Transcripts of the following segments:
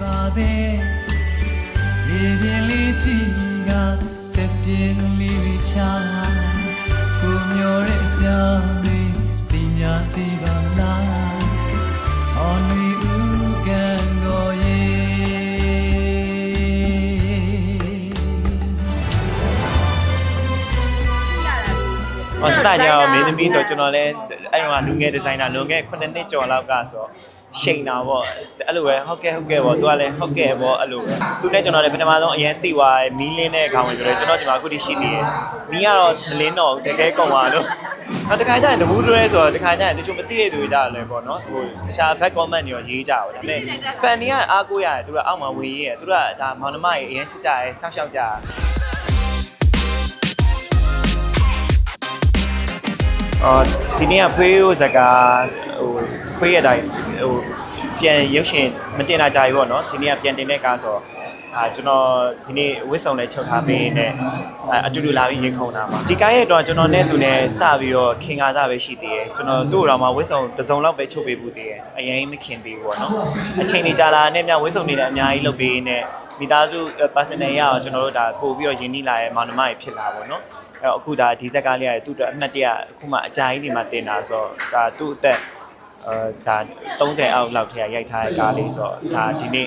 ပါသေးရေပြင်းလေးကြည့်ကတက်ပြင်းလေးချာကိုမျောတဲ့အကြောင်းလေးသိညာသိပါလား Only you can go ye ဟောစတာကြောင့်မင်းသမီးဆိုကျွန်တော်လည်းအဲ့တော့လူငယ်ဒီဇိုင်နာလွန်ခဲ့9နှစ်ကျော်လောက်ကဆို ရှိန်တာပေါ့အဲ့လိုပဲဟုတ်ကဲ့ဟုတ်ကဲ့ပေါ့သူကလည်းဟုတ်ကဲ့ပေါ့အဲ့လိုပဲသူနဲ့ကျွန်တော်လည်းပထမဆုံးအရင်သိသွားတယ်မီးလင်းတဲ့ခေါင်းဝင်ဆိုတော့ကျွန်တော်ဒီမှာအခုထိရှိနေတယ်မီးကတော့မလင်းတော့တကယ်ကုန်သွားလို့နောက်တစ်ခါကျရင်တမူးတွဲဆိုတော့တစ်ခါကျရင်တချို့မသိတဲ့သူတွေကြတယ်ပေါ့နော်ဟိုတခြား back comment တွေရောရေးကြပါဒါပေမဲ့ fan တွေကအားကိုးရတယ်သူကအောက်မှာဝင်ရေးရတယ်သူကဒါမောင်နှမကြီးအရင်ချစ်ကြရဲစောင့်ရှောက်ကြတယ်အော်ဒီနေ့ကဖွေးရိုးဇကာဟိုဖွေးရတိုင်း ဟိုပြန်ရုပ်ရှင်မတင်လာကြဘူးပေါ့နော်ဒီနေ့ကပြန်တင်တဲ့ကားဆိုတော့အာကျွန်တော်ဒီနေ့ဝစ်ဆောင်လည်းချုပ်ထားပေးနေအအတူတူလာပြီးရင်ခုန်တာပါဒီကားရဲ့တော့ကျွန်တော်နဲ့သူနဲ့စပြီးတော့ခင်ကားသားပဲရှိသေးတယ်ကျွန်တော်သူ့တော်မှာဝစ်ဆောင်တစ်စုံလောက်ပဲချုပ်ပေးဘူးသေးတယ်အရင်မခင်သေးဘူးပေါ့နော်အချိန်ကြီးကြာလာနဲ့မြဝစ်ဆောင်နေလည်းအများကြီးလုပ်ပေးနေမိသားစု personal ရအောင်ကျွန်တော်တို့ဒါပို့ပြီးတော့ယဉ်နီးလာရဲ့မောင်နှမတွေဖြစ်လာပါတော့အဲ့တော့အခုဒါဒီဇက်ကားလေးရတယ်သူ့အတွက်အမှတ်တရအခုမှအကြာကြီးဒီမှာတင်တာဆိုတော့ဒါသူ့အသက် အဲဒါ30အောက်လောက်ထဲရိုက်ထားတဲ့ကားလေးဆိုတော့ဒါဒီနေ့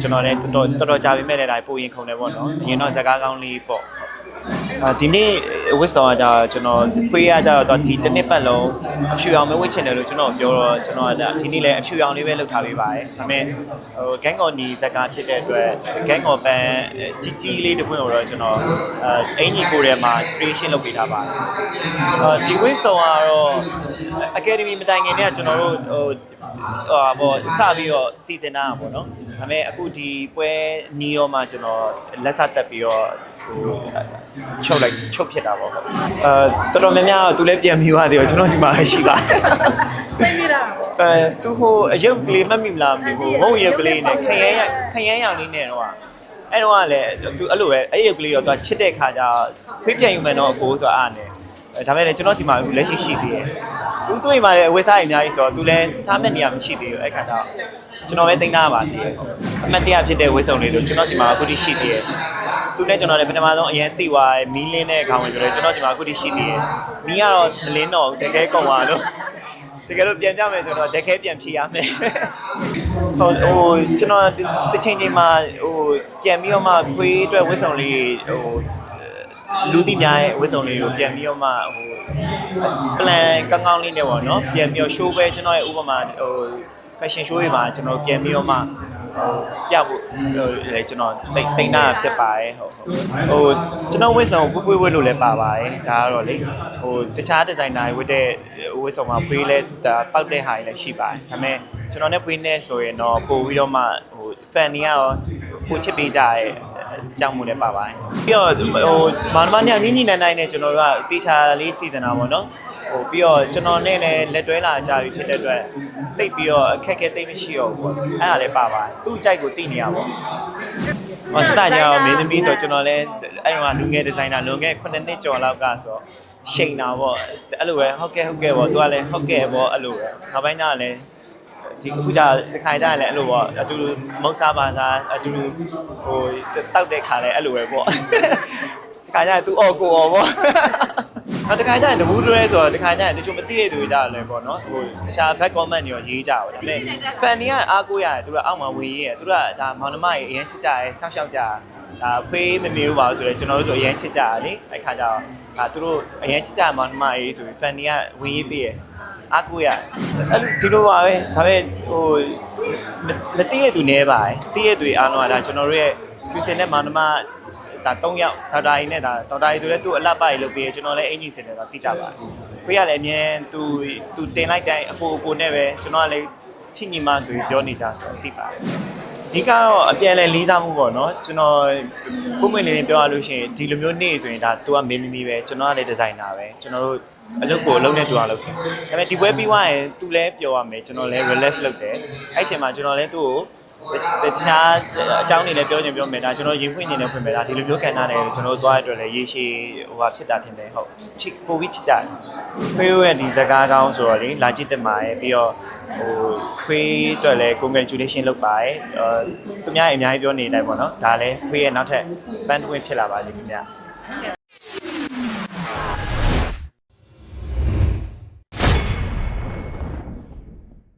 ကျွန်တော်လည်းတော်တော်တော်တော်ကြာပြီမဲ့လည်းဒါပိုရင်ခုန်တယ်ပေါ့နော်အရင်တော့ဇက်ကားကောင်းလေးပေါ့အာ ဒီနေ့ဝစ်ဆောင်ကဒါကျွန်တော်ခွေးရကြတော့ဒီတစ်နှစ်ပတ်လုံးအဖြူအောင်မဝစ်ချင်တယ်လို့ကျွန်တော်ပြောတော့ကျွန်တော်ကဒီနေ့လည်းအဖြူအောင်လေးပဲလုပ်ထားပေးပါတယ်ဒါပေမဲ့ဟိုဂန်းကော်နီဇက်ကားဖြစ်တဲ့အတွက်ဂန်းကော်ပန်ကြီးကြီးလေးတစ်ပွင့်ကိုတော့ကျွန်တော်အဲအင်ကြီးကိုယ်ထဲမှာ creation လုပ်ပေးထားပါတယ်အာဒီဝစ်ဆောင်ကတော့ academy မတိုင်ခင်တည်းကကျွန်တော်တို့ဟိုဟိုဘောစပြီးတော့စီစဉ်တာပေါ့နော်ဒါပေမဲ့အခုဒီပွဲနီးတော့မှကျွန်တော်လက်စတက်ပြီးတော့ ဟိုချုပ်လိုက်ချုပ်ဖြစ်တာပေါ့အဲတော်တော်များများတော့သူလည်းပြန်ပြီးသွားသေးတယ်ကျွန်တော်စီမှာရှိပါတယ်ပြည့်နေတာပေါ့အဲသူဟိုအယုတ်ကလေးမှတ်မိမလားမသိဘူးမဟုတ်ရုပ်ကလေးနဲ့ခရမ်းရခရမ်းရောင်လေးနဲ့တော့အဲ့တော့ကလည်းသူအဲ့လိုပဲအဲ့ရုပ်ကလေးတော့သူချစ်တဲ့ခါကျဖေးပြန်ယူမယ်တော့အကိုဆိုအားနဲ့ ဒါပေမဲ့လည်းကျွန်တော်စီမှာအခုလက်ရှိရှိသေးတယ်သူတွေ့မှလည်းအဝိစားအများကြီးဆိုတော့သူလည်းထားမဲ့နေရာမရှိသေးဘူးအဲ့ခါကျကျွန်တော်ပဲသိမ်းသားပါသေးတယ်အမှတ်တရဖြစ်တဲ့ဝိစုံလေးဆိုကျွန်တော်စီမှာအခုထိရှိသေးတယ်သူနဲ့ကျွန်တော်လည်းပထမဆုံးအရင်သိသွားတယ်မီးလင်းတဲ့ခေါင်းဝင်ဆိုတော့ကျွန်တော်စီမှာအခုထိရှိသေးတယ်မီးကတော့မလင်းတော့တကယ်ကုန်သွားလို့တကယ်လို့ပြန်ကြမယ်ဆိုတော့တကယ်ပြန်ဖြေရမယ်ဟိုဟိုကျွန်တော်တစ်ချိန်ချိန်မှာဟိုပြန်ပြီးတော့မှခွေးအတွက်ဝစ်စုံလေးဟို လူသိများရဲ့ဝစ်စုံလေးကိုပြန်ပြီးတော့မှဟို plan ကောင်းကောင်းလေးနဲ့ပေါ့နော်ပြန်ပြီးတော့ show ပဲကျွန်တော်ရဲ့ဥပမာဟို fashion show တွေမှာကျွန်တော်ပြန်ပြီးတော့မှဟိုပြဖို့ဟိုလေကျွန်တော်တိတ်တိတ်နာဖြစ်ပါတယ်ဟုတ်ဟုတ်ဟိုကျွန်တော်ဝစ်စုံကိုပွေးပွေးဝစ်လို့လည်းပါပါတယ်ဒါကတော့လေဟိုတခြားဒီဇိုင်နာတွေဝစ်တဲ့ဝစ်စုံမှာပွေးလဲဒါပောက်တဲ့ဟာတွေလည်းရှိပါတယ်ဒါပေမဲ့ကျွန်တော်နဲ့ပွေးနေဆိုရင်တော့ပို့ပြီးတော့မှဟို fan တွေရောကိုချစ်ပေးကြရဲ့အ ကြောင်းမှုလည်းပါပါတယ်ပြီးတော့ဟိုမာနမနဲ့ညင်ညင်နိုင်နိုင်နဲ့ကျွန်တော်တို့ကတေချာလေးစီစဉ်တာပေါ့နော်ဟိုပြီးတော့ကျွန်တော်နဲ့လည်းလက်တွဲလာကြပြီဖြစ်တဲ့အတွက်တိတ်ပြီးတော့အခက်အခဲတိတ်မရှိတော့ဘူးပေါ့အဲ့ဒါလည်းပါပါတယ်သူ့အကြိုက်ကိုသိနေရပါဘောဟောစတာကြောင့်မင်းသမီးဆိုကျွန်တော်လည်းအဲ့တော့လူငယ်ဒီဇိုင်နာလွန်ခဲ့9နှစ်ကျော်လောက်ကဆိုရှိန်တာပေါ့အဲ့လိုပဲဟုတ်ကဲ့ဟုတ်ကဲ့ပေါ့သူကလည်းဟုတ်ကဲ့ပေါ့အဲ့လိုပဲနောက်ပိုင်းကျလည်း ဒီခုကြတစ်ခါကြရင်လည်းအဲ့လိုပေါ့အတူတူမုတ်စားပါစားအတူတူဟိုတောက်တဲ့ခါလည်းအဲ့လိုပဲပေါ့တစ်ခါကျရင်သူအော်ကိုအော်ပေါ့နောက်တစ်ခါကျရင်တမူးတွဲဆိုတော့တစ်ခါကျရင်တချို့မသိတဲ့သူတွေကြတယ်ပေါ့နော်ဟိုတခြား back comment တွေရောရေးကြပါဒါပေမဲ့ fan တွေကအားကိုးရတယ်သူကအောက်မှာဝင်ရေးရသူကဒါမောင်နှမကြီးအရင်ချစ်ကြရဲစောင့်ရှောက်ကြဒါဖေးမမေဘူးပါဆိုတော့ကျွန်တော်တို့ဆိုအရင်ချစ်ကြရလေအဲ့ခါကျတော့ဒါသူတို့အရင်ချစ်ကြမောင်နှမကြီးဆိုပြီး fan တွေကဝင်ရေးပေးရ အားကိုးရအဲ့ဒီလိုပါပဲဒါပေမဲ့ဟိုမသိတဲ့သူနည်းပါတယ်သိတဲ့သူတွေအားလုံးကဒါကျွန်တော်တို့ရဲ့ Christian နဲ့မောင်နှမဒါ၃ယောက်ဒေါက်တာကြီးနဲ့ဒါဒေါက်တာကြီးဆိုလဲသူ့အလတ်ပိုက်လုပ်ပြီးကျွန်တော်လည်းအင်ကြီးစင်တယ်တော့သိကြပါတယ်။ခွေးရလည်းအမြဲသူသူတင်လိုက်တိုင်းအကိုအကိုနဲ့ပဲကျွန်တော်ကလည်းချစ်ညီမဆိုပြီးပြောနေကြဆိုတော့သိပါတယ်။ ဒီကတော့အပြန်လဲလေးစားမှုပေါ့နော်ကျွန်တော်ပုံမှန်လေးလေးပြောရလို့ရှိရင်ဒီလိုမျိုးနေ့ဆိုရင်ဒါသူကမင်းသမီးပဲကျွန်တော်ကလည်းဒီဇိုင်နာပဲကျွန်တော်တို့အလုပ်ကိုအလုပ်နဲ့တူအောင်လုပ်တယ်။ဒါပေမဲ့ဒီပွဲပြီးသွားရင်သူလည်းပြောရမယ်ကျွန်တော်လည်း relax လုပ်တယ်။အဲ့ချိန်မှာကျွန်တော်လည်းသူ့ကိုတခြားအကြောင်းတွေလည်းပြောချင်ပြောမယ်ဒါကျွန်တော်ရင်ဖွင့်နေတယ်ဖွင့်မယ်ဒါဒီလိုမျိုးခံထားတယ်ကျွန်တော်တို့သွားရတဲ့အတွက်လည်းရေရှည်ဟိုဟာဖြစ်တာထင်တယ်ဟုတ်ချစ်ပိုပြီးချစ်ကြတယ်ဖေးရဲ့ဒီဇကားကောင်းဆိုတော့လေလာကြည့်တက်မှာရဲ့ပြီးတော့ ဟိုခွေးအတွက်လည်း congratulation လုပ်ပါတယ်အဲသူများအများကြီးပြောနေတဲ့အတိုင်းပေါ့နော်ဒါလည်းခွေးရဲ့နောက်ထပ် band win ဖြစ်လာပါလိမ့်ခင်ဗျ